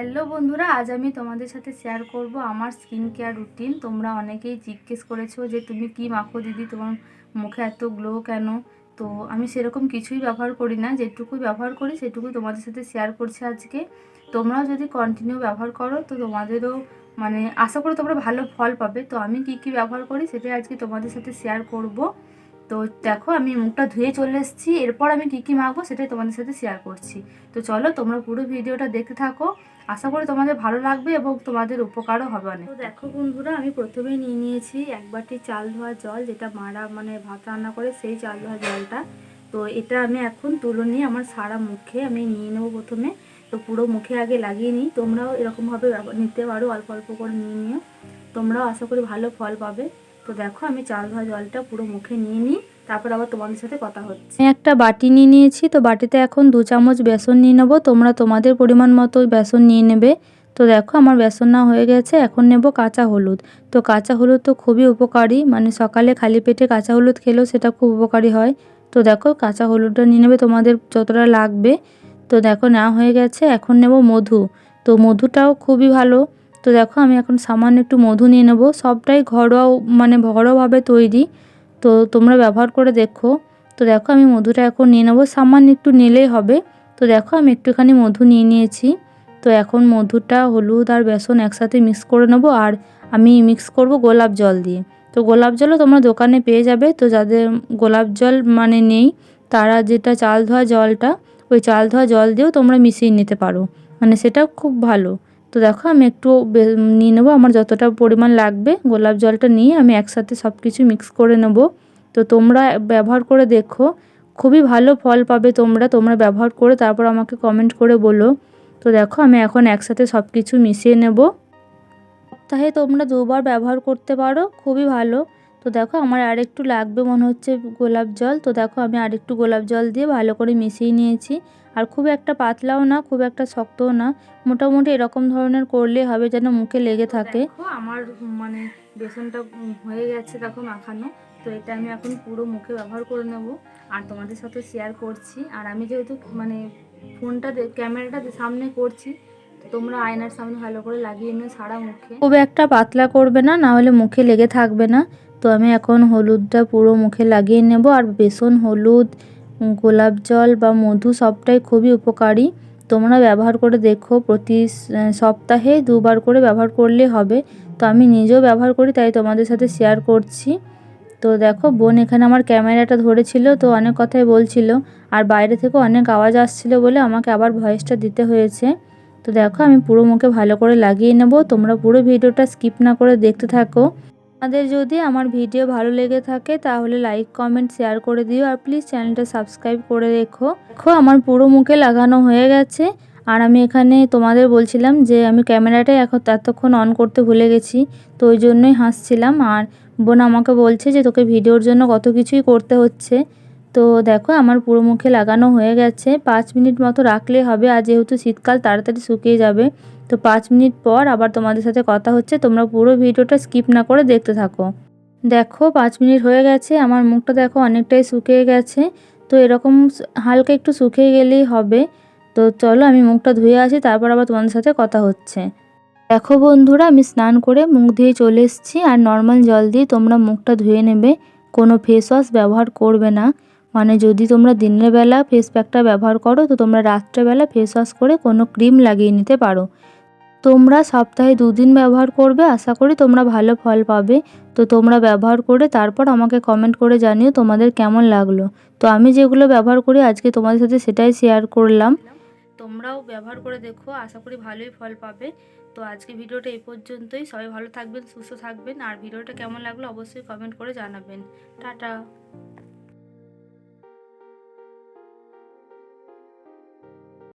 Hello বন্ধুরা, আজ আমি তোমাদের সাথে শেয়ার করব আমার স্কিন কেয়ার রুটিন তোমরা অনেকেই জিজ্ঞেস করেছ যে তুমি কি মাখো দিদি? তোমার মুখে এত গ্লো কেন? তো আমি সেরকম কিছুই ব্যবহার করি না। যেটুকু ব্যবহার করি সেটুকু তোমাদের সাথে শেয়ার করছি আজকে। তোমরাও যদি কন্টিনিউ ব্যবহার করো, তো তোমাদেরও মানে আশা করি তোমরা ভালো ফল পাবে। তো আমি কি কি ব্যবহার করি, সেটাই আজকে তোমাদের সাথে শেয়ার করব। তো দেখো, আমি মুখটা ধুয়ে চলে এসেছি। এরপর আমি কি কি মাখবো, সেটাই তোমাদের সাথে শেয়ার করছি। তো চলো, তোমরা পুরো ভিডিওটা দেখতে থাকো। আশা করি তোমাদের ভালো লাগবে এবং তোমাদের উপকারও হবে অনেক। তো দেখো বন্ধুরা, আমি প্রথমেই নিয়ে নিয়েছি এক বাটি চাল ধোয়া জল, যেটা মারা মানে ভাত রান্না করে সেই চাল ধোয়া জলটা। তো এটা আমি এখন তুলে নিয়ে আমার সারা মুখে আমি নিয়ে নেব প্রথমে। তো পুরো মুখে আগে লাগিয়ে নিই। তোমরাও এরকমভাবে নিতে পারো, অল্প অল্প করে নিয়ে নিও। তোমরাও আশা করি ভালো ফল পাবে। তো দেখো আমি চাল ধোয়া জলটা পুরো মুখে নিয়ে নিই। তারপর আবার তোমাদের সাথে কথা হচ্ছে। আমি একটা বাটি নিয়ে নিয়েছি, তো বাটিতে এখন দু চামচ বেসন নিয়ে নেব। তোমরা তোমাদের পরিমাণ মতো বেসন নিয়ে নেবে। তো দেখো, আমার বেসন না হয়ে গেছে। এখন নেব কাঁচা হলুদ। তো কাঁচা হলুদ তো খুবই উপকারী। মানে সকালে খালি পেটে কাঁচা হলুদ খেলেও সেটা খুব উপকারী হয়। তো দেখো, কাঁচা হলুদটা নিয়ে নেবে, তোমাদের যতটা লাগবে। তো দেখো না হয়ে গেছে। এখন নেব মধু। তো মধুটাও খুবই ভালো। তো দেখো, আমি এখন সামান্য একটু মধু নিয়ে নেব। সবটাই ঘরোয়া মানে ঘরোয়াভাবে তৈরি। তো তোমরা ব্যবহার করে দেখো। তো দেখো আমি মধুটা এখন নিয়ে নেব। সামান্য একটু নিলেই হবে। তো দেখো আমি একটুখানি মধু নিয়ে নিয়েছি। তো এখন মধুটা, হলুদ আর বেসন একসাথে মিক্স করে নেব আর আমি মিক্স করব গোলাপ জল দিয়ে। তো গোলাপ জলও তোমরা দোকানে পেয়ে যাবে। তো যাদের গোলাপ জল মানে নেই, তারা যেটা চাল ধোয়া জলটা, ওই চাল ধোয়া জল দিয়েও তোমরা মিশিয়ে নিতে পারো। মানে সেটা খুব ভালো। তো দেখো আমি একটু নিয়ে নেব। আমার যতটা পরিমাণ লাগবে, গোলাপ জলটা নিয়ে আমি একসাথে সব কিছু মিক্স করে নেব। তো তোমরা ব্যবহার করে দেখো, খুবই ভালো ফল পাবে তোমরা। তোমরা ব্যবহার করে তারপর আমাকে কমেন্ট করে বলো। তো দেখো আমি এখন একসাথে সব কিছু মিশিয়ে নেব। সপ্তাহে তোমরা দুবার ব্যবহার করতে পারো, খুবই ভালো। তো দেখো আমার আরেকটু লাগবে মনে হচ্ছে গোলাপ জল। তো দেখো আমি আরেকটু গোলাপ জল দিয়ে ভালো করে মিশিয়ে নিয়েছি। আর খুব একটা পাতলাও না খুব একটা শক্তও না। মোটামুটি এরকম ধরনের করলে হবে যেন মুখে লেগে থাকে। আমার মানে বেসনটা হয়ে গেছে দেখো মাখানো। তো এটা আমি এখন পুরো মুখে ব্যবহার করে নেব। আর তোমাদের সাথে শেয়ার করছি। আর আমি যেহেতু মানে ফোনটা ক্যামেরাটা সামনে করছি তোমরা আয়নার সামনে ভালো করে লাগিয়ে নিও সারা মুখে। খুব একটা পাতলা করবে না না হলে মুখে লেগে থাকবে না। তো আমি এখন হলুদটা পুরো মুখে লাগিয়ে নেব। আর বেসন হলুদ গোলাপ জল বা মধু সবটাই খুবই উপকারী। তোমরা ব্যবহার করে দেখো, প্রতি সপ্তাহে দুবার করে ব্যবহার করলে হবে। তো আমি নিজেও ব্যবহার করি, তাই তোমাদের সাথে শেয়ার করছি। তো দেখো, বোন এখানে আমার ক্যামেরাটা ধরেছিল, তো অনেক কথাই বলছিল। আর বাইরে থেকে অনেক আওয়াজ আসছিল বলে আমাকে আবার ভয়েসটা দিতে হয়েছে। তো দেখো, আমি পুরো মুখে ভালো করে লাগিয়ে নেব। তোমরা পুরো ভিডিওটা স্কিপ না করে দেখতে থাকো। আমাদের যদি আমার ভিডিও ভালো লেগে থাকে, তাহলে লাইক কমেন্ট শেয়ার করে দিও। আর প্লিজ চ্যানেলটা সাবস্ক্রাইব করে রেখো। দেখো, আমার পুরো মুখে লাগানো হয়ে গেছে। আর আমি এখানে তোমাদের বলছিলাম যে, আমি ক্যামেরাটা এখন এতক্ষণ অন করতে ভুলে গেছি, তো ওই জন্যই হাসছিলাম। আর বোন আমাকে বলছে যে, তোকে ভিডিওর জন্য কত কিছুই করতে হচ্ছে। তো দেখো, আমার পুরো মুখে লাগানো হয়ে গেছে। পাঁচ মিনিট মতো রাখলে হবে, আর যেহেতু শীতকাল, তাড়াতাড়ি শুকিয়ে যাবে। তো পাঁচ মিনিট পর আবার তোমাদের সাথে কথা হচ্ছে। তোমরা পুরো ভিডিওটা স্কিপ না করে দেখতে থাকো। দেখো, পাঁচ মিনিট হয়ে গেছে। আমার মুখটা দেখো অনেকটাই শুকিয়ে গেছে। তো এরকম হালকা একটু শুকিয়ে গেলেই হবে। তো চলো, আমি মুখটা ধুয়ে আসি, তারপর আবার তোমাদের সাথে কথা হচ্ছে। দেখো বন্ধুরা, আমি স্নান করে মুখ ধুয়ে চলে এসেছি। আর নর্মাল জল দিয়ে তোমরা মুখটা ধুয়ে নেবে। কোনো ফেস ওয়াশ ব্যবহার করবে না। মানে যদি তোমরা দিনের বেলা ফেস প্যাকটা ব্যবহার করো, তো তোমরা রাত্রেবেলা ফেস ওয়াশ করে কোনো ক্রিম লাগিয়ে নিতে পারো। তোমরা সপ্তাহে দুদিন ব্যবহার করবে, আশা করি তোমরা ভালো ফল পাবে। তো তোমরা ব্যবহার করে তারপর আমাকে কমেন্ট করে জানিও তোমাদের কেমন লাগল। তো আমি যেগুলো ব্যবহার করি আজকে তোমাদের সাথে সেটাই শেয়ার করলাম। তোমরাও ব্যবহার করে দেখো, আশা করি ভালোই ফল পাবে। তো আজকে ভিডিওটা এই পর্যন্তই। সবাই ভালো থাকবেন, সুস্থ থাকবেন। আর ভিডিওটা কেমন লাগল অবশ্যই কমেন্ট করে জানাবেন। টাটা।